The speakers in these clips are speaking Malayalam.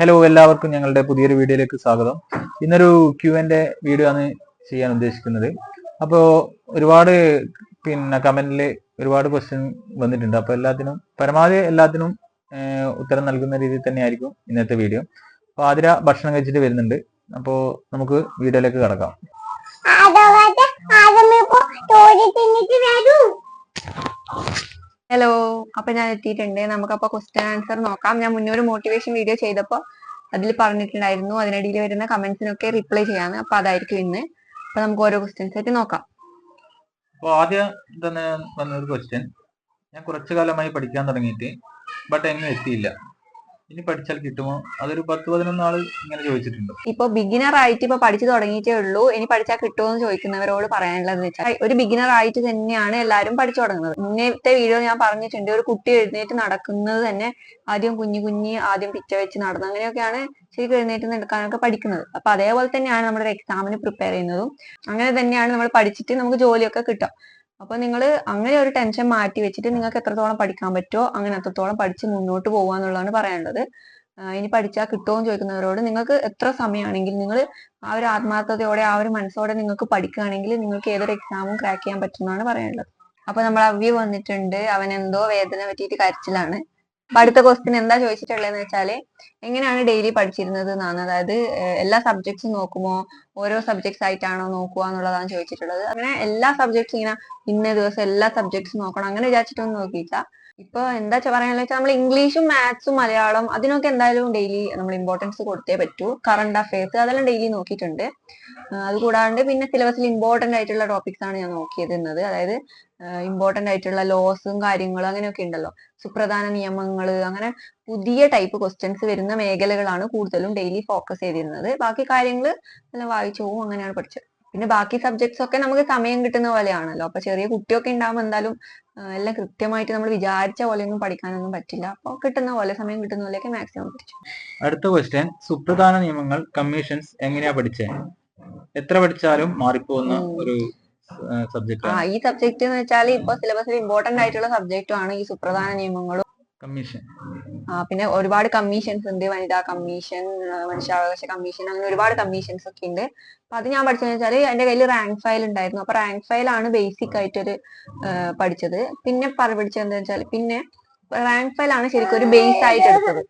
ഹലോ എല്ലാവർക്കും ഞങ്ങളുടെ പുതിയൊരു വീഡിയോയിലേക്ക് സ്വാഗതം. ഇന്നൊരു ക്യു എന്റെ വീഡിയോ ആണ് ചെയ്യാൻ ഉദ്ദേശിക്കുന്നത്. അപ്പോൾ ഒരുപാട് പിന്നെ കമന്റിൽ ഒരുപാട് ക്വസ്റ്റ്യൻ വന്നിട്ടുണ്ട്. അപ്പോൾ എല്ലാത്തിനും പരമാവധി എല്ലാത്തിനും ഉത്തരം നൽകുന്ന രീതിയിൽ തന്നെയായിരിക്കും ഇന്നത്തെ വീഡിയോ. അപ്പോൾ ആതിര ഭക്ഷണം കഴിച്ചിട്ട് വരുന്നുണ്ട്. അപ്പോൾ നമുക്ക് വീഡിയോയിലേക്ക് കടക്കാം. ആ തിന്നിട്ട് ഹലോ അപ്പൊ ഞാൻ എത്തിയിട്ടുണ്ട്. നമുക്ക് അപ്പൊ ക്വസ്റ്റ്യൻ ആൻസർ നോക്കാം. ഞാൻ മുന്നേ ഒരു മോട്ടിവേഷൻ വീഡിയോ ചെയ്തപ്പോ അതിൽ പറഞ്ഞിട്ടുണ്ടായിരുന്നു. അതിനിടയിൽ വരുന്ന കമന്റ്സിനൊക്കെ റിപ്ലൈ ചെയ്യാന്ന്. അപ്പൊ അതായിരിക്കും ഇന്ന്. അപ്പൊ നമുക്ക് ഓരോ ക്വസ്റ്റ്യൻസ് ആയിട്ട് നോക്കാം. അപ്പോൾ ആദ്യം തന്നെ വന്നൊരു ക്വസ്റ്റ്യൻ ഞാൻ കുറച്ചു കാലമായി പഠിക്കാൻ തുടങ്ങിയിട്ട് ബട്ട് എങ്ങും എത്തിയില്ല. ഇനി പഠിച്ചാൽ കിട്ടുമോ? അതൊരു പത്ത് പതിനൊന്ന് ആൾ ഇങ്ങനെ ചോദിച്ചിട്ടുണ്ട്. ഇപ്പൊ ബിഗിനർ ആയിട്ട് ഇപ്പൊ പഠിച്ചു തുടങ്ങിയിട്ടേ ഉള്ളൂ. ഇനി പഠിച്ചാൽ കിട്ടുമോ എന്ന് ചോദിക്കുന്നവരോട് പറയാനുള്ളത് വെച്ചാൽ ഒരു ബിഗിനർ ആയിട്ട് തന്നെയാണ് എല്ലാരും പഠിച്ചു തുടങ്ങുന്നത്. ഇന്നത്തെ വീഡിയോ ഞാൻ പറഞ്ഞിട്ടുണ്ട് ഒരു കുട്ടി എഴുന്നേറ്റ് നടക്കുന്നത് തന്നെ ആദ്യം കുഞ്ഞു കുഞ്ഞി ആദ്യം പിച്ച വെച്ച് നടന്നു അങ്ങനെയൊക്കെയാണ് ശരിക്കും എഴുന്നേറ്റ് നടക്കാനൊക്കെ പഠിക്കുന്നത്. അപ്പൊ അതേപോലെ തന്നെയാണ് നമ്മുടെ എക്സാമിന് പ്രിപ്പയർ ചെയ്യുന്നതും. അങ്ങനെ തന്നെയാണ് നമ്മൾ പഠിച്ചിട്ട് നമുക്ക് ജോലിയൊക്കെ കിട്ടുക. അപ്പൊ നിങ്ങൾ അങ്ങനെ ഒരു ടെൻഷൻ മാറ്റി വെച്ചിട്ട് നിങ്ങൾക്ക് എത്രത്തോളം പഠിക്കാൻ പറ്റുമോ അങ്ങനെ എത്രത്തോളം പഠിച്ച് മുന്നോട്ട് പോകുക എന്നുള്ളതാണ് പറയാനുള്ളത് ഇനി പഠിച്ചാൽ കിട്ടുമോ എന്ന് ചോദിക്കുന്നവരോട് നിങ്ങൾക്ക് എത്ര സമയമാണെങ്കിൽ നിങ്ങൾ ആ ഒരു ആത്മാർത്ഥതയോടെ ആ ഒരു മനസ്സോടെ നിങ്ങൾക്ക് പഠിക്കുകയാണെങ്കിൽ നിങ്ങൾക്ക് ഏതൊരു എക്സാമും ക്രാക്ക് ചെയ്യാൻ പറ്റുമെന്നാണ് പറയാനുള്ളത് അപ്പൊ നമ്മൾ അവ്യ വന്നിട്ടുണ്ട്. അവൻ എന്തോ വേദന പറ്റിയിട്ട് കരച്ചിലാണ്. അടുത്ത ക്വസ്റ്റ്യൻ എന്താ ചോദിച്ചിട്ടുള്ളതെന്ന് വെച്ചാൽ എങ്ങനെയാണ് ഡെയിലി പഠിച്ചിരുന്നത് എന്നാണ്. അതായത് എല്ലാ സബ്ജക്ട്സും നോക്കുമോ? ഓരോ സബ്ജക്ട്സ് ആയിട്ടാണോ നോക്കുക എന്നുള്ളതാണ് ചോദിച്ചിട്ടുള്ളത്. അങ്ങനെ എല്ലാ സബ്ജക്ട്സും ഇങ്ങനെ ഇന്ന ദിവസം എല്ലാ സബ്ജക്ട്സും നോക്കണം അങ്ങനെ വിചാരിച്ചിട്ടൊന്നും നോക്കിയില്ല ഇപ്പൊ എന്താ പറയാന്ന് വെച്ചാൽ നമ്മൾ ഇംഗ്ലീഷും മാത്സും മലയാളം അതിനൊക്കെ എന്തായാലും ഡെയിലി നമ്മൾ ഇമ്പോർട്ടൻസ് കൊടുത്തേ പറ്റൂ. കറണ്ട് അഫയേഴ്സ് അതെല്ലാം ഡെയിലി നോക്കിയിട്ടുണ്ട്. അതുകൂടാണ്ട് അത് പിന്നെ സിലബസിൽ ഇമ്പോർട്ടന്റ് ആയിട്ടുള്ള ടോപ്പിക്സ് ആണ് ഞാൻ നോക്കിയിരുന്നത് അതായത് ഇമ്പോർട്ടന്റ് ആയിട്ടുള്ള ലോസും കാര്യങ്ങളും അങ്ങനെയൊക്കെ ഉണ്ടല്ലോ. സുപ്രധാന നിയമങ്ങൾ അങ്ങനെ പുതിയ ടൈപ്പ് ക്വസ്റ്റ്യൻസ് വരുന്ന മേഖലകളാണ് കൂടുതലും ഡെയിലി ഫോക്കസ് ചെയ്തിരുന്നത്. ബാക്കി കാര്യങ്ങൾ എല്ലാം വായിച്ചു പോകും അങ്ങനെയാണ് പഠിച്ചത്. പിന്നെ ബാക്കി സബ്ജക്ട്സ് ഒക്കെ നമുക്ക് സമയം കിട്ടുന്ന പോലെയാണല്ലോ. അപ്പൊ ചെറിയ കുട്ടിയൊക്കെ ഉണ്ടാകുമ്പോൾ എന്തായാലും എല്ലാം കൃത്യമായിട്ട് നമ്മൾ വിചാരിച്ച പോലെയൊന്നും പഠിക്കാനൊന്നും പറ്റില്ല. അപ്പോൾ കിട്ടുന്ന പോലെ സമയം കിട്ടുന്ന പോലെയൊക്കെ മാക്സിമം പഠിച്ചു. അടുത്ത ക്വസ്റ്റ്യൻ സുപ്രധാന നിയമങ്ങൾ കമ്മീഷൻസ് എങ്ങനെയാ പഠിച്ചത് എത്ര പഠിച്ചാലും മാറിപ്പോകുന്ന. ഒരു സബ്ജക്റ്റ് ആ. ഈ സബ്ജക്ട് എന്ന് വെച്ചാൽ ഇപ്പൊ സിലബസിൽ ഇമ്പോർട്ടന്റ് ആയിട്ടുള്ള സബ്ജക്റ്റുമാണ് ഈ സുപ്രധാന നിയമങ്ങളും. കമ്മീഷൻ ആ, പിന്നെ ഒരുപാട് കമ്മീഷൻസ് ഉണ്ട്. വനിതാ കമ്മീഷൻ മനുഷ്യാവകാശ കമ്മീഷൻ അങ്ങനെ ഒരുപാട് കമ്മീഷൻസ് ഒക്കെ ഉണ്ട്. അപ്പൊ അത് ഞാൻ പഠിച്ചതെന്ന് വെച്ചാൽ എന്റെ കയ്യിൽ റാങ്ക് ഫയൽ ഉണ്ടായിരുന്നു. അപ്പൊ റാങ്ക് ഫയൽ ആണ് ബേസിക് ആയിട്ടൊരു പഠിച്ചത്. പിന്നെ പറ പഠിച്ചത് എന്താ വെച്ചാൽ പിന്നെ റാങ്ക് ഫയൽ ആണ് ശരിക്കും ഒരു ബേസ് ആയിട്ട് എടുത്തത്.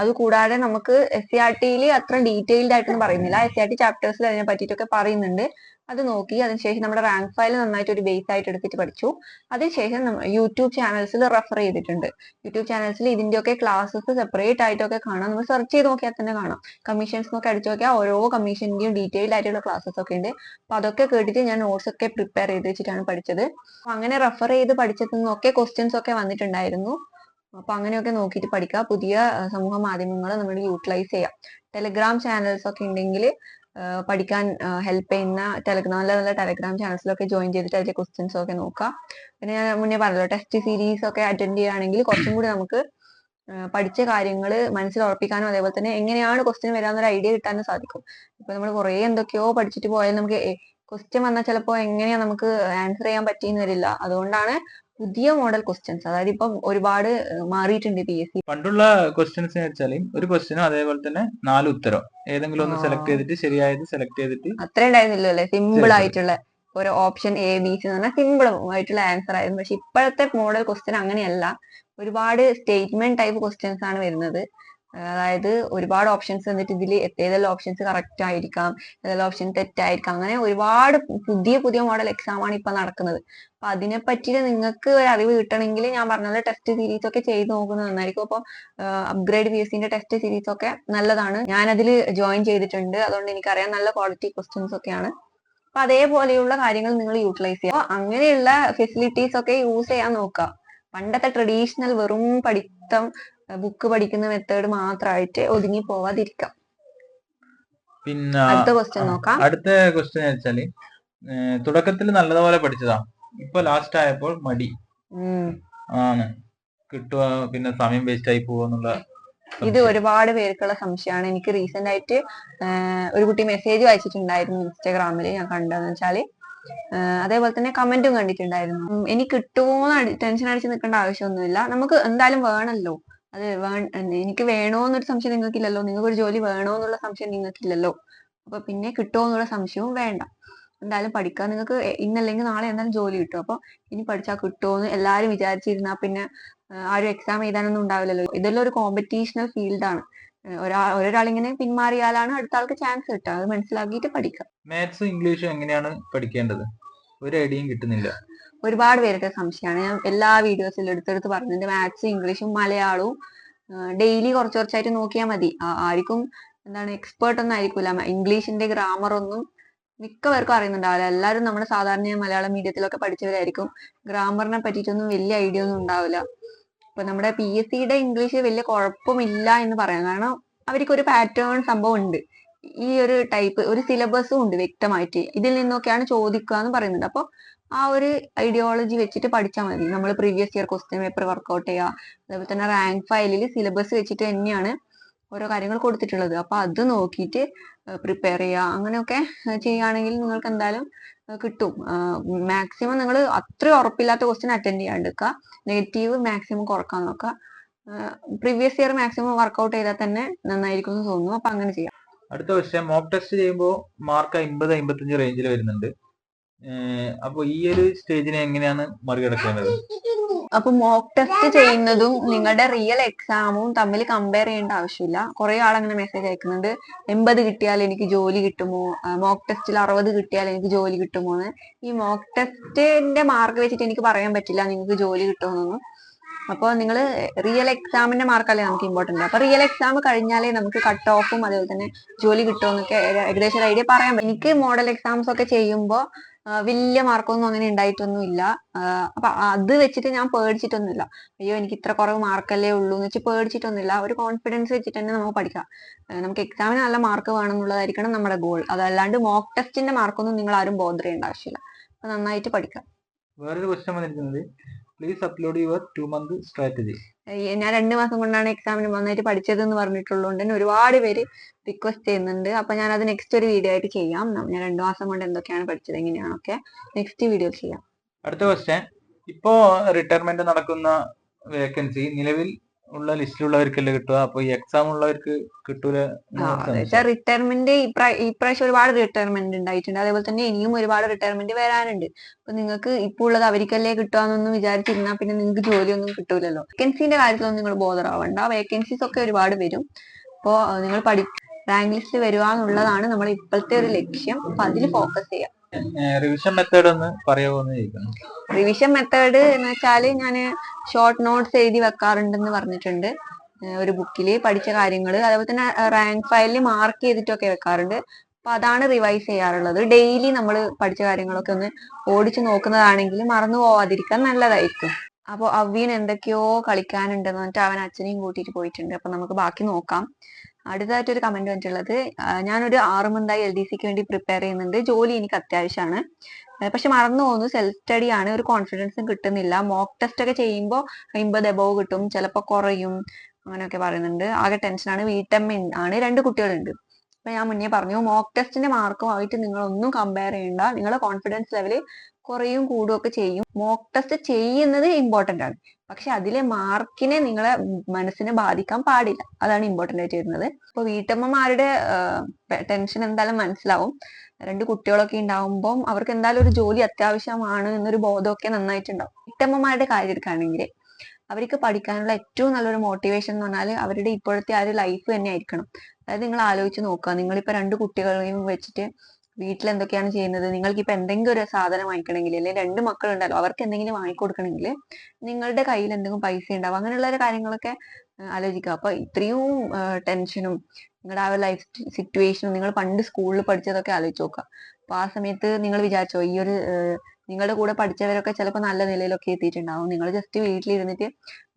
അത് കൂടാതെ നമുക്ക് എസ് സി ആർ ടിയിൽ അത്ര ഡീറ്റെയിൽഡ് ആയിട്ടൊന്നും പറയുന്നില്ല. എസ് സി ആർ ടി ചാപ്റ്റേഴ്സിൽ അതിനെ പറ്റിയിട്ടൊക്കെ പറയുന്നുണ്ട്. അത് നോക്കി അതിനുശേഷം നമ്മുടെ റാങ്ക് ഫയൽ നന്നായിട്ട് ഒരു ബേസ് ആയിട്ട് എടുത്തിട്ട് പഠിച്ചു. അതിനുശേഷം യൂട്യൂബ് ചാനൽസിൽ റെഫർ ചെയ്തിട്ടുണ്ട്. യൂട്യൂബ് ചാനൽസിൽ ഇതിന്റെയൊക്കെ ക്ലാസ്സസ് സെപ്പറേറ്റ് ആയിട്ടൊക്കെ കാണാം. നമ്മൾ സെർച്ച് ചെയ്ത് നോക്കിയാൽ തന്നെ കാണാം. കമ്മീഷൻസ് നോക്കി അടിച്ചു നോക്കിയാൽ ഓരോ കമ്മീഷന്റെയും ഡീറ്റെയിൽഡ് ആയിട്ടുള്ള ക്ലാസ്സസ് ഒക്കെ ഉണ്ട്. അപ്പൊ അതൊക്കെ കേട്ടിട്ട് ഞാൻ നോട്ട്സ് ഒക്കെ പ്രിപ്പയർ ചെയ്ത് വെച്ചിട്ടാണ് പഠിച്ചത്. അങ്ങനെ റെഫർ ചെയ്ത് പഠിച്ചതിൽ നിന്നൊക്കെ ക്വസ്റ്റ്യൻസ് ഒക്കെ വന്നിട്ടുണ്ടായിരുന്നു. അപ്പൊ അങ്ങനെയൊക്കെ നോക്കിയിട്ട് പഠിക്കുക. പുതിയ സമൂഹ മാധ്യമങ്ങൾ നമ്മൾ യൂട്ടിലൈസ് ചെയ്യാം. ടെലിഗ്രാം ചാനൽസ് ഒക്കെ ഉണ്ടെങ്കിൽ പഠിക്കാൻ ഹെൽപ്പ് ചെയ്യുന്ന ടെലഗ്രാം നല്ല നല്ല ടെലഗ്രാം ചാനൽസിലൊക്കെ ജോയിൻ ചെയ്തിട്ട് അതിലെ ക്വസ്റ്റ്യൻസ് ഒക്കെ നോക്കാം പിന്നെ ഞാൻ മുന്നേ പറഞ്ഞല്ലോ ടെസ്റ്റ് സീരീസ് ഒക്കെ അറ്റൻഡ് ചെയ്യുകയാണെങ്കിൽ കുറച്ചും കൂടി നമുക്ക് പഠിച്ച കാര്യങ്ങൾ മനസ്സിൽ ഉറപ്പിക്കാനും അതേപോലെ തന്നെ എങ്ങനെയാണ് ക്വസ്റ്റ്യൻ വരാന്നൊരു ഐഡിയ കിട്ടാനും സാധിക്കും. ഇപ്പൊ നമ്മൾ കുറേ എന്തൊക്കെയോ പഠിച്ചിട്ട് പോയാൽ നമുക്ക് ക്വസ്റ്റ്യൻ വന്നാൽ ചിലപ്പോൾ എങ്ങനെയാ നമുക്ക് ആൻസർ ചെയ്യാൻ പറ്റിയെന്ന് വരില്ല. അതുകൊണ്ടാണ് പുതിയ മോഡൽ ക്വസ്റ്റ്യൻസ് അതായത് ഇപ്പം ഒരുപാട് മാറിയിട്ടുണ്ട് പി എസ് സി പണ്ടുള്ള ക്വസ്റ്റ്യൻസ് വെച്ചാൽ ഒരു ക്വസ്റ്റ്യനും അതേപോലെ തന്നെ നാല് ഉത്തരം. ഏതെങ്കിലും ഒന്ന് സെലക്ട് ചെയ്തിട്ട് ശരിയായത് സെലക്ട് ചെയ്തിട്ട് അത്ര ഉണ്ടായിരുന്നില്ല അല്ലെ? സിമ്പിൾ ആയിട്ടുള്ള ഒരു ഓപ്ഷൻ എ ബി സി എന്ന് പറഞ്ഞാൽ സിമ്പിൾ ആയിട്ടുള്ള ആൻസർ ആയിരുന്നു. പക്ഷെ ഇപ്പോഴത്തെ മോഡൽ ക്വസ്റ്റ്യൻ അങ്ങനെയല്ല. ഒരുപാട് സ്റ്റേറ്റ്മെന്റ് ടൈപ്പ് ക്വസ്റ്റ്യൻസ് ആണ് വരുന്നത്. അതായത് ഒരുപാട് ഓപ്ഷൻസ് എന്നിട്ട് ഇതിൽ ഏതെല്ലാം ഓപ്ഷൻസ് കറക്റ്റ് ആയിരിക്കാം ഏതെല്ലാം ഓപ്ഷൻ തെറ്റായിരിക്കാം. അങ്ങനെ ഒരുപാട് പുതിയ പുതിയ മോഡൽ എക്സാം ആണ് ഇപ്പൊ നടക്കുന്നത്. അപ്പൊ അതിനെ പറ്റിയിട്ട് നിങ്ങൾക്ക് ഒരു അറിവ് കിട്ടണമെങ്കിൽ ഞാൻ പറഞ്ഞത് ടെസ്റ്റ് സീരീസ് ഒക്കെ ചെയ്ത് നോക്കുന്നത് നന്നായിരിക്കും. അപ്പൊ അപ്ഗ്രേഡ് പി എസ് സിന്റെ ടെസ്റ്റ് സീരീസ് ഒക്കെ നല്ലതാണ്. ഞാൻ അതിൽ ജോയിൻ ചെയ്തിട്ടുണ്ട്. അതുകൊണ്ട് എനിക്കറിയാം നല്ല ക്വാളിറ്റി ക്വസ്റ്റ്യൻസ് ഒക്കെയാണ്. അപ്പൊ അതേപോലെയുള്ള കാര്യങ്ങൾ നിങ്ങൾ യൂട്ടിലൈസ് ചെയ്യുക. അങ്ങനെയുള്ള ഫെസിലിറ്റീസ് ഒക്കെ യൂസ് ചെയ്യാൻ നോക്കുക. പണ്ടത്തെ ട്രഡീഷണൽ വെറും പഠിത്തം ബുക്ക് പഠിക്കുന്ന മെത്തേഡ് മാത്രമായിട്ട് ഒതുങ്ങി പോവാതിരിക്കാം. പിന്നെ അടുത്ത ക്വസ്റ്റ്യൻ നോക്കാം. അടുത്ത ക്വസ്റ്റ്യൻ വെച്ചാൽ തുടക്കത്തിൽ നല്ലതുപോലെ പഠിച്ചതാ. ഇപ്പൊ ലാസ്റ്റ് ആയപ്പോൾ മടി. ആണ്. കിട്ടുക പിന്നെ സമയം വേസ്റ്റ് ആയി പോവാന്നുള്ള ഇത് ഒരുപാട് പേർക്കുള്ള സംശയമാണ് എനിക്ക് റീസെന്റ് ആയിട്ട് ഒരു കുട്ടി മെസ്സേജ് വായിച്ചിട്ടുണ്ടായിരുന്നു ഇൻസ്റ്റാഗ്രാമിൽ ഞാൻ കണ്ടതെന്ന് വെച്ചാൽ. അതേപോലെ തന്നെ കമന്റും കണ്ടിട്ടുണ്ടായിരുന്നു. എനിക്ക് എനിക്ക് കിട്ടുമോന്ന് ടെൻഷൻ അടിച്ച് നിൽക്കേണ്ട ആവശ്യമൊന്നുമില്ല. നമുക്ക് എന്തായാലും വേണമല്ലോ അത് എനിക്ക് വേണോ എന്നൊരു സംശയം നിങ്ങൾക്കില്ലല്ലോ. നിങ്ങൾക്ക് ഒരു ജോലി വേണോ എന്നുള്ള സംശയം നിങ്ങൾക്കില്ലല്ലോ. അപ്പൊ പിന്നെ കിട്ടുമോ എന്നുള്ള സംശയവും വേണ്ട. എന്തായാലും പഠിക്കാൻ നിങ്ങൾക്ക് ഇന്നല്ലെങ്കിൽ നാളെ എന്തായാലും ജോലി കിട്ടും. അപ്പൊ ഇനി പഠിച്ചാൽ കിട്ടുമോന്ന് എല്ലാരും വിചാരിച്ചിരുന്നാ പിന്നെ ആരും എക്സാം എഴുതാനൊന്നും ഉണ്ടാവില്ലല്ലോ. ഇതെല്ലാം ഒരു കോമ്പറ്റീഷണൽ ഫീൽഡാണ് ഒരാ ഒരാളിങ്ങനെ പിന്മാറിയാലാണ് അടുത്ത ആൾക്ക് ചാൻസ് കിട്ടുക. അത് മനസ്സിലാക്കിയിട്ട് പഠിക്കാം. മാത്സും ഇംഗ്ലീഷും എങ്ങനെയാണ് പഠിക്കേണ്ടത്? ഒരു ഐഡിയയും കിട്ടുന്നില്ല. ഒരുപാട് പേരുടെ സംശയമാണ്. ഞാൻ എല്ലാ വീഡിയോസിലും എടുത്തെടുത്ത് പറഞ്ഞിട്ടുണ്ട് മാത്സ് ഇംഗ്ലീഷും മലയാളവും ഡെയിലി കുറച്ച് കുറച്ചായിട്ട് നോക്കിയാൽ മതി. ആർക്കും എന്താണ് എക്സ്പേർട്ട് ഒന്നും ആയിരിക്കില്ല ഇംഗ്ലീഷിന്റെ ഗ്രാമർ ഒന്നും മിക്കവർക്കും അറിയുന്നുണ്ടാവില്ല. എല്ലാവരും നമ്മുടെ സാധാരണ മലയാളം മീഡിയത്തിലൊക്കെ പഠിച്ചവരായിരിക്കും. ഗ്രാമറിനെ പറ്റിയിട്ടൊന്നും വലിയ ഐഡിയ ഒന്നും ഉണ്ടാവില്ല. ഇപ്പൊ നമ്മുടെ പി എസ് സിയുടെ ഇംഗ്ലീഷ് വലിയ കുഴപ്പമില്ല എന്ന് പറയാം. കാരണം അവർക്ക് ഒരു പാറ്റേൺ സംഭവം ഉണ്ട്. ഈ ഒരു ടൈപ്പ് ഒരു സിലബസും ഉണ്ട് വ്യക്തമായിട്ട്. ഇതിൽ നിന്നൊക്കെയാണ് ചോദിക്കുക എന്ന് പറയുന്നുണ്ട് അപ്പൊ ആ ഒരു ഐഡിയോളജി വെച്ചിട്ട് പഠിച്ചാൽ മതി. നമ്മൾ previous year question paper work out ചെയ്യുക അതേപോലെ തന്നെ റാങ്ക് ഫയലിൽ സിലബസ് വെച്ചിട്ട് തന്നെയാണ് ഓരോ കാര്യങ്ങൾ കൊടുത്തിട്ടുള്ളത്. അപ്പൊ അത് നോക്കിയിട്ട് പ്രിപ്പയർ ചെയ്യുക അങ്ങനെയൊക്കെ ചെയ്യുകയാണെങ്കിൽ നിങ്ങൾക്ക് എന്തായാലും കിട്ടും. മാക്സിമം നിങ്ങൾ അത്ര ഉറപ്പില്ലാത്ത ക്വസ്റ്റ്യൻ അറ്റൻഡ് ചെയ്യാണ്ടിരിക്കുക നെഗറ്റീവ് മാക്സിമം കുറയ്ക്കാൻ നോക്കുക പ്രീവിയസ് ഇയർ മാക്സിമം വർക്ക്ഔട്ട് ചെയ്താൽ തന്നെ നന്നായിരിക്കും എന്ന് തോന്നുന്നു. അപ്പൊ അങ്ങനെ ചെയ്യാം. അടുത്ത ക്വസ്റ്റ്യൻ മോക്ക് ടെസ്റ്റ് ചെയ്യുമ്പോൾ മാർക്ക് അമ്പത് അമ്പത്തഞ്ച് റേഞ്ചിൽ വരുന്നുണ്ട്. അപ്പോൾ ഈ ഒരു സ്റ്റേജിനെ എങ്ങനെയാണ് മറികടക്കേണ്ടത്? അപ്പൊ മോക്ക് ടെസ്റ്റ് ചെയ്യുന്നതും നിങ്ങളുടെ റിയൽ എക്സാമും തമ്മിൽ കമ്പയർ ചെയ്യേണ്ട ആവശ്യമില്ല. കുറെ ആൾ അങ്ങനെ മെസ്സേജ് അയക്കുന്നുണ്ട്. എൺപത് കിട്ടിയാൽ എനിക്ക് ജോലി കിട്ടുമോ? മോക്ക് ടെസ്റ്റിൽ അറുപത് കിട്ടിയാൽ എനിക്ക് ജോലി കിട്ടുമോ എന്ന് ഈ മോക്ക് ടെസ്റ്റിന്റെ മാർക്ക് വെച്ചിട്ട് എനിക്ക് പറയാൻ പറ്റില്ല നിങ്ങൾക്ക് ജോലി കിട്ടുമെന്നൊന്നും. അപ്പോൾ നിങ്ങൾ റിയൽ എക്സാമിന്റെ മാർക്കല്ലേ നമുക്ക് ഇമ്പോർട്ടന്റ് അപ്പൊ റിയൽ എക്സാം കഴിഞ്ഞാലേ നമുക്ക് കട്ട് ഓഫും അതുപോലെ തന്നെ ജോലി കിട്ടുമെന്നൊക്കെ ഏകദേശം ഒരു ഐഡിയ പറയാൻ എനിക്ക് മോഡൽ എക്സാംസ് ഒക്കെ ചെയ്യുമ്പോൾ വലിയ മാർക്കൊന്നും അങ്ങനെ ഉണ്ടായിട്ടൊന്നുമില്ല അപ്പൊ അത് വെച്ചിട്ട് ഞാൻ പേടിച്ചിട്ടൊന്നുമില്ല. അയ്യോ എനിക്ക് ഇത്ര കുറവ് മാർക്കല്ലേ ഉള്ളൂ എന്ന് വെച്ച് പേടിച്ചിട്ടൊന്നുമില്ല. ഒരു കോൺഫിഡൻസ് വെച്ചിട്ട് തന്നെ നമുക്ക് പഠിക്കാം. നമുക്ക് എക്സാമിന് നല്ല മാർക്ക് വേണം എന്നുള്ളതായിരിക്കണം നമ്മുടെ ഗോൾ അതല്ലാണ്ട് മോക്ക് ടെസ്റ്റിന്റെ മാർക്കൊന്നും നിങ്ങൾ ആരും ചെയ്യേണ്ട ആവശ്യമില്ല. അപ്പൊ നന്നായിട്ട് പഠിക്കാം. വേറൊരു ക്വസ്റ്റ്യൻ വന്നിരിക്കുന്നത്. Please upload your two month strategy ഞാൻ രണ്ട് മാസം കൊണ്ടാണ് എക്സാമിന് നന്നായിട്ട് പഠിച്ചത് എന്ന് പറഞ്ഞിട്ടുള്ളതുകൊണ്ട് തന്നെ ഒരുപാട് പേര് റിക്വസ്റ്റ് ചെയ്യുന്നുണ്ട്. അപ്പൊ ഞാൻ അത് നെക്സ്റ്റ് ഒരു വീഡിയോ ആയിട്ട് ചെയ്യാം. ഞാൻ രണ്ട് മാസം കൊണ്ട് എന്തൊക്കെയാണ് പഠിച്ചത് എങ്ങനെയാണൊക്കെ നെക്സ്റ്റ് വീഡിയോ ചെയ്യാം. അടുത്ത ക്വസ്റ്റ്യൻ ഇപ്പോ റിട്ടയർമെന്റ് നടക്കുന്ന വേക്കൻസി നിലവിൽ ഉള്ള ലിസ്റ്റിലുള്ളവർക്കല്ലേ കിട്ടുക? അപ്പൊ ഈ എക്സാം ഉള്ളവർക്ക് കിട്ടൂല റിട്ടയർമെന്റ് ഇപ്രാവശ്യം ഒരുപാട് റിട്ടയർമെന്റ് ഉണ്ടായിട്ടുണ്ട് അതേപോലെ തന്നെ ഇനിയും ഒരുപാട് റിട്ടയർമെന്റ് വരാനുണ്ട്. അപ്പൊ നിങ്ങൾക്ക് ഇപ്പോൾ ഉള്ളത് അവർക്കല്ലേ കിട്ടുകയെന്നൊന്നും വിചാരിച്ചിരുന്നാൽ പിന്നെ നിങ്ങൾക്ക് ജോലിയൊന്നും കിട്ടൂലല്ലോ. വേക്കൻസിന്റെ കാര്യത്തിലൊന്നും നിങ്ങൾ ബോധർ ആവണ്ട. വേക്കൻസീസ് ഒക്കെ ഒരുപാട് വരും. അപ്പോൾ നിങ്ങൾ പഠി റാങ്ക് ലിസ്റ്റ് വരുക എന്നുള്ളതാണ് നമ്മുടെ ഇപ്പോഴത്തെ ഒരു ലക്ഷ്യം. അപ്പൊ അതിൽ ഫോക്കസ് ചെയ്യാം. റിവിഷൻ മെത്തേഡ് ഒന്ന് പറയാമോ ചോദിക്കണം റിവിഷൻ മെത്തേഡ് എന്ന് വെച്ചാൽ ഞാൻ ഷോർട്ട് നോട്ട്സ് എഴുതി വെക്കാറുണ്ടെന്ന് പറഞ്ഞിട്ടുണ്ട്. ഒരു ബുക്കിൽ പഠിച്ച കാര്യങ്ങൾ അതേപോലെ തന്നെ റാങ്ക് ഫയലിൽ മാർക്ക് ചെയ്തിട്ടൊക്കെ വെക്കാറുണ്ട്. അപ്പൊ അതാണ് റിവൈസ് ചെയ്യാറുള്ളത്. ഡെയിലി നമ്മൾ പഠിച്ച കാര്യങ്ങളൊക്കെ ഒന്ന് ഓടിച്ചു നോക്കുന്നതാണെങ്കിൽ മറന്നു പോവാതിരിക്കാൻ നല്ലതായിരിക്കും. അപ്പോൾ അവീൻ എന്തൊക്കെയോ കളിക്കാനുണ്ടെന്ന് പറഞ്ഞിട്ട് അവൻ അച്ഛനെയും കൂട്ടിയിട്ട് പോയിട്ടുണ്ട്. അപ്പൊ നമുക്ക് ബാക്കി നോക്കാം. അടുത്തതായിട്ട് ഒരു കമന്റ് വന്നിട്ടുള്ളത് ഞാനൊരു ആറ് മന്തായി എൽ ഡി സിക്ക് വേണ്ടി പ്രിപ്പയർ ചെയ്യുന്നുണ്ട്. ജോലി എനിക്ക് അത്യാവശ്യമാണ്. പക്ഷെ മറന്നു പോകുന്നു. സെൽഫ് സ്റ്റഡി ആണ്. ഒരു കോൺഫിഡൻസും കിട്ടുന്നില്ല. മോക്ക് ടെസ്റ്റ് ഒക്കെ ചെയ്യുമ്പോൾ അമ്പത് എബോവ് കിട്ടും. ചിലപ്പോൾ കുറയും. അങ്ങനെയൊക്കെ പറയുന്നുണ്ട്. ആകെ ടെൻഷനാണ് വീട്ടമ്മ ആണ്. രണ്ട് കുട്ടികളുണ്ട്. അപ്പൊ ഞാൻ മുന്നേ പറഞ്ഞു മോക്ക് ടെസ്റ്റിന്റെ മാർക്കുമായിട്ട് നിങ്ങൾ ഒന്നും കമ്പയർ ചെയ്യണ്ട. നിങ്ങളുടെ കോൺഫിഡൻസ് ലെവൽ കുറയും കൂടുകയൊക്കെ ചെയ്യും. മോക്ക് ടെസ്റ്റ് ചെയ്യുന്നത് ഇമ്പോർട്ടന്റ് ആണ്. പക്ഷെ അതിലെ മാർക്കിനെ നിങ്ങളെ മനസ്സിനെ ബാധിക്കാൻ പാടില്ല. അതാണ് ഇമ്പോർട്ടന്റ് ആയിട്ട് വരുന്നത്. അപ്പൊ വീട്ടമ്മമാരുടെ ടെൻഷൻ എന്തായാലും മനസ്സിലാവും. രണ്ട് കുട്ടികളൊക്കെ ഉണ്ടാവുമ്പം അവർക്ക് എന്തായാലും ഒരു ജോലി അത്യാവശ്യമാണ് എന്നൊരു ബോധമൊക്കെ നന്നായിട്ടുണ്ടാവും. വീട്ടമ്മമാരുടെ കാര്യം എടുക്കുകയാണെങ്കിൽ അവർക്ക് പഠിക്കാനുള്ള ഏറ്റവും നല്ലൊരു മോട്ടിവേഷൻ എന്ന് പറഞ്ഞാൽ അവരുടെ ഇപ്പോഴത്തെ ആ ഒരു ലൈഫ് തന്നെ ആയിരിക്കണം അതായത് നിങ്ങൾ ആലോചിച്ച് നോക്കുക. നിങ്ങളിപ്പോ രണ്ട് കുട്ടികളെയും വെച്ചിട്ട് വീട്ടിൽ എന്തൊക്കെയാണ് ചെയ്യുന്നത്? നിങ്ങൾക്ക് ഇപ്പൊ എന്തെങ്കിലും ഒരു സാധനം വാങ്ങിക്കണമെങ്കിൽ അല്ലെങ്കിൽ രണ്ട് മക്കളുണ്ടല്ലോ അവർക്ക് എന്തെങ്കിലും വാങ്ങിക്കൊടുക്കണമെങ്കിൽ നിങ്ങളുടെ കയ്യിൽ എന്തെങ്കിലും പൈസ ഉണ്ടാവും. അങ്ങനെയുള്ള കാര്യങ്ങളൊക്കെ ആലോചിക്കുക. അപ്പൊ ഇത്രയും ടെൻഷനും നിങ്ങളുടെ ആ ഒരു ലൈഫ് സിറ്റുവേഷനും നിങ്ങൾ പണ്ട് സ്കൂളിൽ പഠിച്ചതൊക്കെ ആലോചിച്ച് നോക്കുക. അപ്പൊ ആ സമയത്ത് നിങ്ങൾ വിചാരിച്ചോ ഈ ഒരു നിങ്ങളുടെ കൂടെ പഠിച്ചവരൊക്കെ ചിലപ്പോൾ നല്ല നിലയിലൊക്കെ എത്തിയിട്ടുണ്ടാവും. നിങ്ങൾ ജസ്റ്റ് വീട്ടിലിരുന്നിട്ട്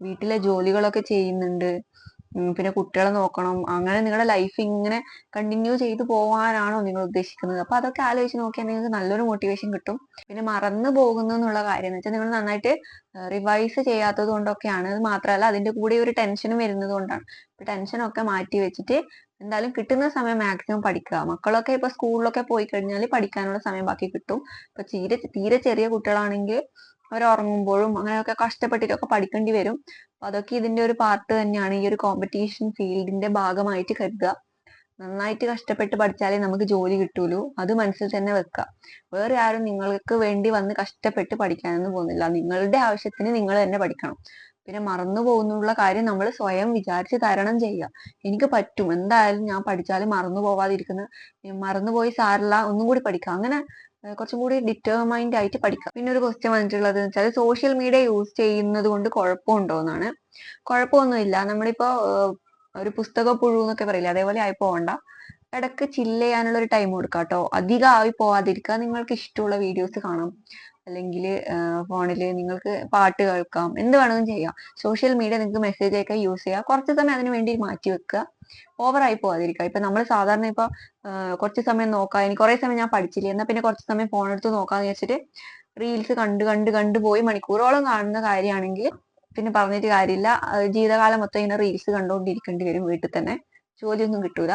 വീട്ടിലെ ജോലികളൊക്കെ ചെയ്യുന്നുണ്ട്. പിന്നെ കുട്ടികളെ നോക്കണം. അങ്ങനെ നിങ്ങളുടെ ലൈഫ് ഇങ്ങനെ കണ്ടിന്യൂ ചെയ്തു പോവാനാണോ നിങ്ങൾ ഉദ്ദേശിക്കുന്നത്? അപ്പൊ അതൊക്കെ ആലോചിച്ച് നോക്കിയാൽ നിങ്ങൾക്ക് നല്ലൊരു മോട്ടിവേഷൻ കിട്ടും. പിന്നെ മറന്നു പോകുന്നു എന്നുള്ള കാര്യം എന്ന് വെച്ചാൽ നിങ്ങൾ നന്നായിട്ട് റിവൈസ് ചെയ്യാത്തത് കൊണ്ടൊക്കെയാണ്. അത് മാത്രമല്ല അതിന്റെ കൂടെ ഒരു ടെൻഷനും വരുന്നത് കൊണ്ടാണ്. ടെൻഷനൊക്കെ മാറ്റി വെച്ചിട്ട് എന്തായാലും കിട്ടുന്ന സമയം മാക്സിമം പഠിക്കുക. മക്കളൊക്കെ ഇപ്പൊ സ്കൂളിലൊക്കെ പോയി കഴിഞ്ഞാൽ പഠിക്കാനുള്ള സമയം ബാക്കി കിട്ടും. ഇപ്പൊ തീരെ തീരെ ചെറിയ കുട്ടികളാണെങ്കിൽ അവർ ഉറങ്ങുമ്പോഴും അങ്ങനെയൊക്കെ കഷ്ടപ്പെട്ടിട്ടൊക്കെ പഠിക്കേണ്ടി വരും. അപ്പൊ അതൊക്കെ ഇതിന്റെ ഒരു പാർട്ട് തന്നെയാണ് ഈ ഒരു കോമ്പറ്റീഷൻ ഫീൽഡിന്റെ ഭാഗമായിട്ട് കരുതുക. നന്നായിട്ട് കഷ്ടപ്പെട്ട് പഠിച്ചാലേ നമുക്ക് ജോലി കിട്ടൂലൂ. അത് മനസ്സിൽ തന്നെ വെക്കുക. വേറെ ആരും നിങ്ങൾക്ക് വേണ്ടി വന്ന് കഷ്ടപ്പെട്ട് പഠിക്കാനൊന്നും പോകുന്നില്ല. നിങ്ങളുടെ ആവശ്യത്തിന് നിങ്ങൾ തന്നെ പഠിക്കണം. പിന്നെ മറന്നു പോകുന്നുള്ള കാര്യം നമ്മൾ സ്വയം വിചാരിച്ച് തരണം ചെയ്യുക. എനിക്ക് പറ്റും. എന്തായാലും ഞാൻ പഠിച്ചാലും മറന്നു പോവാതിരിക്കുന്ന മറന്നുപോയി സാറില്ല ഒന്നും കൂടി പഠിക്കാം. അങ്ങനെ കുറച്ചും കൂടി ഡിറ്റർമൈൻഡ് ആയിട്ട് പഠിക്കാം. പിന്നെ ഒരു ക്വസ്റ്റ്യൻ വന്നിട്ടുള്ളത് വെച്ചാൽ സോഷ്യൽ മീഡിയ യൂസ് ചെയ്യുന്നത് കൊണ്ട് കുഴപ്പമുണ്ടോ എന്നാണ്. കുഴപ്പമൊന്നുമില്ല. നമ്മളിപ്പോ ഒരു പുസ്തക പുഴു എന്നൊക്കെ പറയില്ല? അതേപോലെ ആയി പോകണ്ട ഇടയ്ക്ക് ചില്ല് ചെയ്യാനുള്ള ഒരു ടൈം കൊടുക്കുക കേട്ടോ. അധികം ആയി പോവാതിരിക്കുക നിങ്ങൾക്ക് ഇഷ്ടമുള്ള വീഡിയോസ് കാണാം. അല്ലെങ്കിൽ ഫോണിൽ നിങ്ങൾക്ക് പാട്ട് കേൾക്കാം. എന്ത് വേണമെങ്കിലും ചെയ്യാം. സോഷ്യൽ മീഡിയ നിങ്ങൾക്ക് മെസ്സേജ് അയക്കാൻ യൂസ് ചെയ്യുക കുറച്ച് സമയം അതിന് വേണ്ടി മാറ്റി വെക്കുക. ഓവറായി പോവാതിരിക്കുക. ഇപ്പൊ നമ്മൾ സാധാരണ ഇപ്പൊ കുറച്ച് സമയം നോക്കാം ഇനി കുറെ സമയം ഞാൻ പഠിച്ചില്ല എന്നാ പിന്നെ കുറച്ച് സമയം ഫോൺ എടുത്ത് നോക്കാന്ന് വെച്ചിട്ട് റീൽസ് കണ്ട് കണ്ട് കണ്ട് പോയി മണിക്കൂറോളം കാണുന്ന കാര്യമാണെങ്കിൽ പിന്നെ പറഞ്ഞിട്ട് കാര്യമില്ല. ജീവിതകാലം മൊത്തം ഇങ്ങനെ റീൽസ് കണ്ടുകൊണ്ടിരിക്കേണ്ടി വരും വീട്ടിൽ തന്നെ. ജോലിയൊന്നും കിട്ടൂല.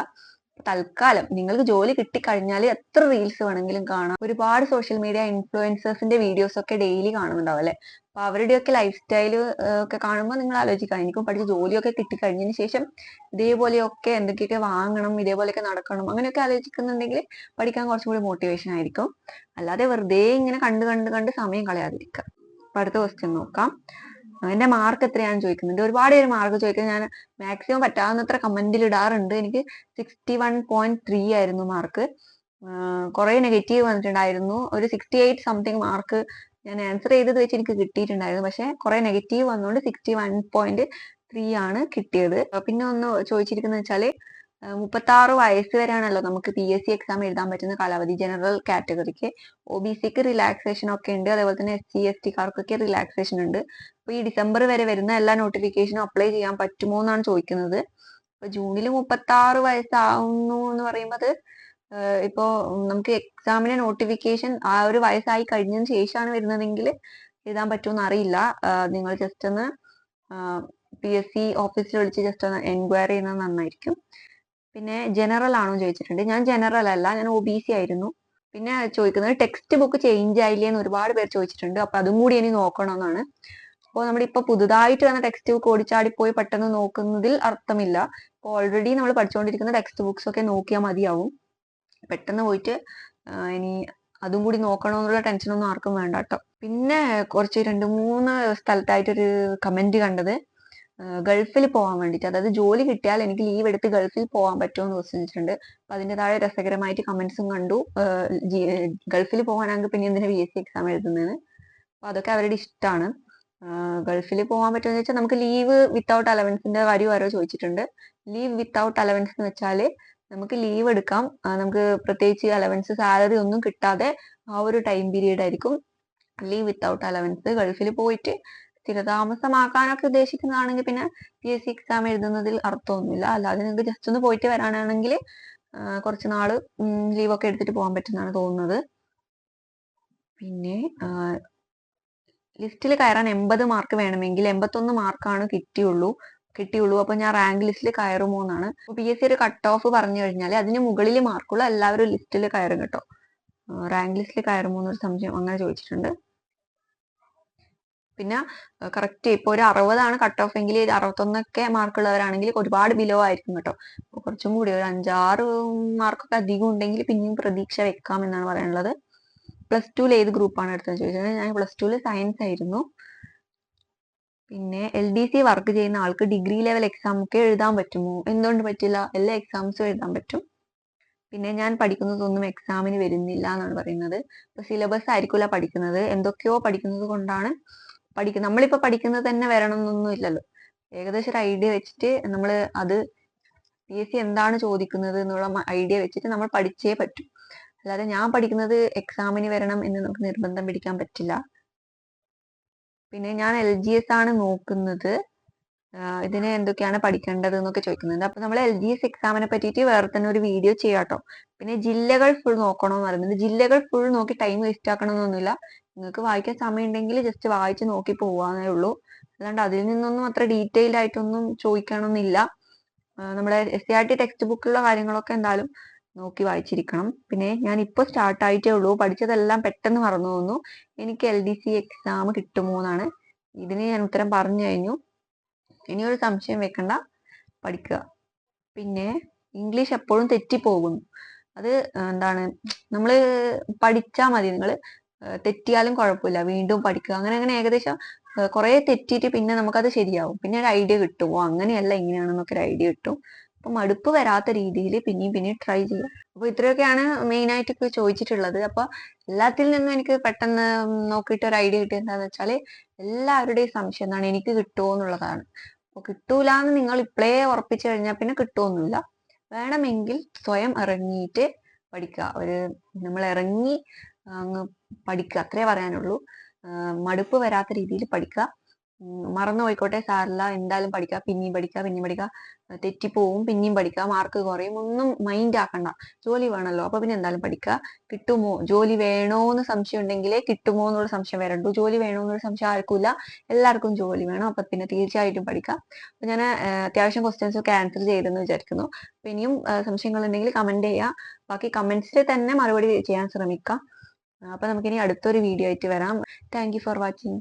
തൽക്കാലം നിങ്ങൾക്ക് ജോലി കിട്ടിക്കഴിഞ്ഞാൽ എത്ര റീൽസ് വേണമെങ്കിലും കാണാം. ഒരുപാട് സോഷ്യൽ മീഡിയ ഇൻഫ്ലുവൻസേഴ്സിന്റെ വീഡിയോസ് ഒക്കെ ഡെയിലി കാണുന്നുണ്ടാവും അല്ലെ? അപ്പൊ അവരുടെയൊക്കെ ലൈഫ് സ്റ്റൈൽ ഒക്കെ കാണുമ്പോൾ നിങ്ങൾ ആലോചിക്കാം എനിക്കും പഠിച്ച് ജോലിയൊക്കെ കിട്ടിക്കഴിഞ്ഞതിന് ശേഷം ഇതേപോലെയൊക്കെ എന്തൊക്കെയൊക്കെ വാങ്ങണം ഇതേപോലെയൊക്കെ നടക്കണം അങ്ങനെയൊക്കെ ആലോചിക്കുന്നുണ്ടെങ്കിൽ പഠിക്കാൻ കുറച്ചും കൂടി മോട്ടിവേഷൻ ആയിരിക്കും. അല്ലാതെ വെറുതെ ഇങ്ങനെ കണ്ട് കണ്ട് കണ്ട് സമയം കളയാതിരിക്കുക. അടുത്ത ക്വസ്റ്റ്യൻ നോക്കാം. എന്റെ മാർക്ക് എത്രയാണെന്ന് ചോദിക്കുന്നുണ്ട്. ഒരുപാട് പേര് മാർക്ക് ചോദിക്കുന്നത് ഞാൻ മാക്സിമം പറ്റാവുന്നത്ര കമന്റിൽ ഇടാറുണ്ട്. എനിക്ക് സിക്സ്റ്റി വൺ പോയിന്റ് ത്രീ ആയിരുന്നു മാർക്ക് കുറെ നെഗറ്റീവ് വന്നിട്ടുണ്ടായിരുന്നു. ഒരു സിക്സ്റ്റി എയ്റ്റ് സംതിങ് മാർക്ക് ഞാൻ ആൻസർ ചെയ്തത് വെച്ച് എനിക്ക് കിട്ടിയിട്ടുണ്ടായിരുന്നു. പക്ഷെ കുറെ നെഗറ്റീവ് വന്നുകൊണ്ട് സിക്സ്റ്റി വൺ പോയിന്റ് ത്രീ ആണ് കിട്ടിയത്. പിന്നെ ഒന്ന് ചോദിച്ചിരിക്കുന്നത് വെച്ചാൽ മുപ്പത്തി ആറ് വയസ്സ് വരെയാണല്ലോ നമുക്ക് പി എസ് സി എക്സാം എഴുതാൻ പറ്റുന്ന കാലാവധി. ജനറൽ കാറ്റഗറിക്ക് ഒ ബി സിക്ക് റിലാക്സേഷൻ ഒക്കെ ഉണ്ട്. അതേപോലെ തന്നെ എസ് സി എസ് ടിക്കാർക്കൊക്കെ റിലാക്സേഷൻ ഉണ്ട്. അപ്പൊ ഈ ഡിസംബർ വരെ വരുന്ന എല്ലാ നോട്ടിഫിക്കേഷനും അപ്ലൈ ചെയ്യാൻ പറ്റുമോ എന്നാണ് ചോദിക്കുന്നത്. ഇപ്പൊ ജൂണിൽ മുപ്പത്തി ആറ് വയസ്സാവുന്നു എന്ന് പറയുമ്പോൾ ഇപ്പോ നമുക്ക് എക്സാമിന് നോട്ടിഫിക്കേഷൻ ആ ഒരു വയസ്സായി കഴിഞ്ഞതിന് ശേഷമാണ് വരുന്നതെങ്കിൽ എഴുതാൻ പറ്റുമോ എന്ന് അറിയില്ല നിങ്ങൾ ജസ്റ്റ് ഒന്ന് പി എസ് സി ഓഫീസിൽ വിളിച്ച് ജസ്റ്റ് ഒന്ന് എൻക്വയറി ചെയ്യുന്നത് നന്നായിരിക്കും. പിന്നെ ജനറൽ ആണോ ചോദിച്ചിട്ടുണ്ട്. ഞാൻ ജനറൽ അല്ല ഞാൻ ഒ ബി സി ആയിരുന്നു. പിന്നെ ചോദിക്കുന്നത് ടെക്സ്റ്റ് ബുക്ക് ചേഞ്ച് ആയില്ലേ എന്ന് ഒരുപാട് പേർ ചോദിച്ചിട്ടുണ്ട്. അപ്പൊ അതും കൂടി ഇനി നോക്കണമെന്നാണ്. അപ്പോൾ നമ്മുടെ ഇപ്പൊ പുതുതായിട്ട് വന്ന ടെക്സ്റ്റ് ബുക്ക് ഓടിച്ചാടി പോയി പെട്ടെന്ന് നോക്കുന്നതിൽ അർത്ഥമില്ല. ഇപ്പോൾ ഓൾറെഡി നമ്മൾ പഠിച്ചുകൊണ്ടിരിക്കുന്ന ടെക്സ്റ്റ് ബുക്സ് ഒക്കെ നോക്കിയാൽ മതിയാവും. പെട്ടെന്ന് പോയിട്ട് ഇനി അതും കൂടി നോക്കണമെന്നുള്ള ടെൻഷനൊന്നും ആർക്കും വേണ്ട കേട്ടോ. പിന്നെ കുറച്ച് രണ്ട് മൂന്ന് സ്ഥലത്തായിട്ടൊരു കമന്റ് കണ്ടത്. ഗൾഫിൽ പോകാൻ വേണ്ടിയിട്ട് അതായത് ജോലി കിട്ടിയാൽ എനിക്ക് ലീവ് എടുത്ത് ഗൾഫിൽ പോകാൻ പറ്റുമോ എന്ന് ചോദിച്ചിട്ടുണ്ട് അപ്പൊ അതിന്റെ താഴെ രസകരമായിട്ട് കമന്റ്സും കണ്ടു. ഗൾഫിൽ പോകാനാണെങ്കിൽ പിന്നെ എന്തിനാ ബി എസ് സി എക്സാം എഴുതുന്നതെന്ന് അപ്പൊ അതൊക്കെ അവരുടെ ഇഷ്ടമാണ് ഗൾഫിൽ പോകാൻ പറ്റുമെന്ന് വെച്ചാൽ നമുക്ക് ലീവ് വിത്തൗട്ട് അലവൻസിന്റെ കാര്യം ആരോ ചോദിച്ചിട്ടുണ്ട്. ലീവ് വിത്തൗട്ട് അലവൻസ് എന്ന് വെച്ചാൽ നമുക്ക് ലീവ് എടുക്കാം. നമുക്ക് പ്രത്യേകിച്ച് അലവൻസ് സാലറി ഒന്നും കിട്ടാതെ ആ ഒരു ടൈം പീരീഡ് ആയിരിക്കും ലീവ് വിത്തൗട്ട് അലവൻസ് ഗൾഫിൽ പോയിട്ട് സ്ഥിരതാമസമാക്കാനൊക്കെ ഉദ്ദേശിക്കുന്നതാണെങ്കിൽ പിന്നെ പി എസ് സി എക്സാം എഴുതുന്നതിൽ അർത്ഥമൊന്നുമില്ല. അല്ലാതെ നിങ്ങൾക്ക് ജസ്റ്റ് ഒന്ന് പോയിട്ട് വരാനാണെങ്കിൽ കുറച്ച് നാൾ ലീവൊക്കെ എടുത്തിട്ട് പോകാൻ പറ്റുന്നതാണ് തോന്നുന്നത്. പിന്നെ ലിസ്റ്റിൽ കയറാൻ എൺപത് മാർക്ക് വേണമെങ്കിൽ എൺപത്തൊന്ന് മാർക്കാണ് കിട്ടിയുള്ളൂ. കിട്ടിയുള്ളൂ. അപ്പൊ ഞാൻ റാങ്ക് ലിസ്റ്റിൽ കയറുമോ എന്നാണ്. പി എസ് സി ഒരു കട്ട് ഓഫ് പറഞ്ഞു കഴിഞ്ഞാൽ അതിന് മുകളിൽ മാർക്കുള്ള എല്ലാവരും ലിസ്റ്റിൽ കയറും കേട്ടോ. റാങ്ക് ലിസ്റ്റിൽ കയറുമോ എന്നൊരു സംശയം അങ്ങനെ ചോദിച്ചിട്ടുണ്ട്. പിന്നെ കറക്റ്റ് ഇപ്പൊ ഒരു അറുപതാണ് കട്ട് ഓഫ് എങ്കിൽ അറുപത്തൊന്നൊക്കെ മാർക്ക് ഉള്ളവരാണെങ്കിൽ ഒരുപാട് ബിലോ ആയിരിക്കും കേട്ടോ. അപ്പൊ കുറച്ചും കൂടി ഒരു അഞ്ചാറ് മാർക്കൊക്കെ അധികം ഉണ്ടെങ്കിൽ പിന്നെയും പ്രതീക്ഷ വെക്കാം എന്നാണ് പറയാനുള്ളത്. പ്ലസ് ടുവിൽ ഏത് ഗ്രൂപ്പാണ് എടുത്തത് ചോദിച്ചത്? ഞാൻ പ്ലസ് ടുവിൽ സയൻസ് ആയിരുന്നു. പിന്നെ എൽ ഡി സി വർക്ക് ചെയ്യുന്ന ആൾക്ക് ഡിഗ്രി ലെവൽ എക്സാം ഒക്കെ എഴുതാൻ പറ്റുമോ? എന്തുകൊണ്ട് പറ്റില്ല? എല്ലാ എക്സാംസും എഴുതാൻ പറ്റും. പിന്നെ ഞാൻ പഠിക്കുന്നതൊന്നും എക്സാമിന് വരുന്നില്ല എന്നാണ് പറയുന്നത്. ഇപ്പൊ സിലബസ് ആയിരിക്കില്ല പഠിക്കുന്നത്. എന്തൊക്കെയോ പഠിക്കുന്നത് കൊണ്ടാണ് പഠിക്കുന്നത് നമ്മളിപ്പോ പഠിക്കുന്നത് തന്നെ വരണം എന്നൊന്നും ഇല്ലല്ലോ. ഏകദേശം ഒരു ഐഡിയ വെച്ചിട്ട് നമ്മൾ അത് പി എസ് സി എന്താണ് ചോദിക്കുന്നത് എന്നുള്ള ഐഡിയ വെച്ചിട്ട് നമ്മൾ പഠിച്ചേ പറ്റൂ. അല്ലാതെ ഞാൻ പഠിക്കുന്നത് എക്സാമിന് വരണം എന്ന് നമുക്ക് നിർബന്ധം പിടിക്കാൻ പറ്റില്ല. പിന്നെ ഞാൻ എൽ ജി എസ് ആണ് നോക്കുന്നത്. ഇതിന് എന്തൊക്കെയാണ് പഠിക്കേണ്ടത് എന്നൊക്കെ ചോദിക്കുന്നുണ്ട്. അപ്പൊ നമ്മൾ എൽ ജി എസ് എക്സാമിനെ പറ്റിയിട്ട് വേറെ തന്നെ ഒരു വീഡിയോ ചെയ്യാട്ടോ. പിന്നെ ജില്ലകൾ ഫുൾ നോക്കണമെന്ന് പറയുന്നത് ജില്ലകൾ ഫുൾ നോക്കി ടൈം വേസ്റ്റ് ആക്കണമെന്നൊന്നുമില്ല നിങ്ങൾക്ക് വായിക്കാൻ സമയമുണ്ടെങ്കിൽ ജസ്റ്റ് വായിച്ച് നോക്കി പോവാന്നേ ഉള്ളൂ. അല്ലാണ്ട് അതിൽ നിന്നൊന്നും അത്ര ഡീറ്റെയിൽ ആയിട്ടൊന്നും ചോദിക്കണമെന്നില്ല. നമ്മുടെ എസ് ആർ ടി ടെക്സ്റ്റ് ബുക്കിലുള്ള കാര്യങ്ങളൊക്കെ എന്തായാലും നോക്കി വായിച്ചിരിക്കണം. പിന്നെ ഞാൻ ഇപ്പോൾ സ്റ്റാർട്ട് ആയിട്ടേ ഉള്ളൂ. പഠിച്ചതെല്ലാം പെട്ടെന്ന് മറന്നു തോന്നുന്നു എനിക്ക് എൽ ഡി സി എക്സാം കിട്ടുമോ എന്നാണ്. ഇതിന് ഞാൻ ഉത്തരം പറഞ്ഞു കഴിഞ്ഞു. ഇനിയൊരു സംശയം വെക്കണ്ട. പഠിക്കുക. പിന്നെ ഇംഗ്ലീഷ് എപ്പോഴും തെറ്റിപ്പോകുന്നു. അത് എന്താണ് നമ്മൾ പഠിച്ചാൽ മതി. നിങ്ങൾ തെറ്റിയാലും കുഴപ്പമില്ല. വീണ്ടും പഠിക്കുക. അങ്ങനെ അങ്ങനെ ഏകദേശം കുറെ തെറ്റിയിട്ട് പിന്നെ നമുക്കത് ശരിയാവും. പിന്നെ ഒരു ഐഡിയ കിട്ടുമോ അങ്ങനെയല്ല ഇങ്ങനെയാണെന്നൊക്കെ ഒരു ഐഡിയ കിട്ടും. അപ്പൊ മടുപ്പ് വരാത്ത രീതിയിൽ പിന്നെയും പിന്നെയും ട്രൈ ചെയ്യുക അപ്പൊ ഇത്രയൊക്കെയാണ് മെയിൻ ആയിട്ട് ചോദിച്ചിട്ടുള്ളത്. അപ്പൊ എല്ലാത്തിൽ നിന്നും എനിക്ക് പെട്ടെന്ന് നോക്കിയിട്ട് ഒരു ഐഡിയ കിട്ടിയത് എന്താണെന്ന് വെച്ചാൽ എല്ലാവരുടെയും സംശയം എന്താണ്? എനിക്ക് കിട്ടുമോ എന്നുള്ളതാണ്. അപ്പൊ കിട്ടൂല എന്ന് നിങ്ങൾ ഇപ്പോഴേ ഉറപ്പിച്ചു കഴിഞ്ഞാൽ പിന്നെ കിട്ടുമൊന്നുമില്ല വേണമെങ്കിൽ സ്വയം ഇറങ്ങിയിട്ട് പഠിക്കുക. ഒരു നമ്മൾ ഇറങ്ങി അങ്ങ് പഠിക്കുക അത്രേ പറയാനുള്ളൂ. മടുപ്പ് വരാത്ത രീതിയിൽ പഠിക്കുക മറന്നു പോയിക്കോട്ടെ സാറില്ല എന്തായാലും പഠിക്കുക പിന്നെയും പഠിക്കുക പിന്നെയും പഠിക്കുക തെറ്റി തെറ്റിപ്പോവും പിന്നെയും പഠിക്കുക മാർക്ക് കുറയും. ഒന്നും മൈൻഡ് ആക്കണ്ട. ജോലി വേണമല്ലോ അപ്പൊ പിന്നെ എന്തായാലും പഠിക്കുക കിട്ടുമോ? ജോലി വേണോ എന്ന് സംശയം ഉണ്ടെങ്കിലേ കിട്ടുമോ എന്നുള്ള സംശയം വരണ്ടു. ജോലി വേണോ എന്നൊരു സംശയം ആർക്കുമില്ല. എല്ലാവർക്കും ജോലി വേണം. അപ്പൊ പിന്നെ തീർച്ചയായിട്ടും പഠിക്കുക അപ്പൊ ഞാൻ അത്യാവശ്യം ക്വസ്റ്റ്യൻസ് ഒക്കെ ആൻസർ ചെയ്തെന്ന് വിചാരിക്കുന്നു. അപ്പൊ ഇനിയും സംശയങ്ങൾ ഉണ്ടെങ്കിൽ കമന്റ് ചെയ്യുക ബാക്കി കമന്റ്സിൽ തന്നെ മറുപടി ചെയ്യാൻ ശ്രമിക്കാം. അപ്പൊ നമുക്കിനി അടുത്തൊരു വീഡിയോ ആയിട്ട് വരാം. Thank for watching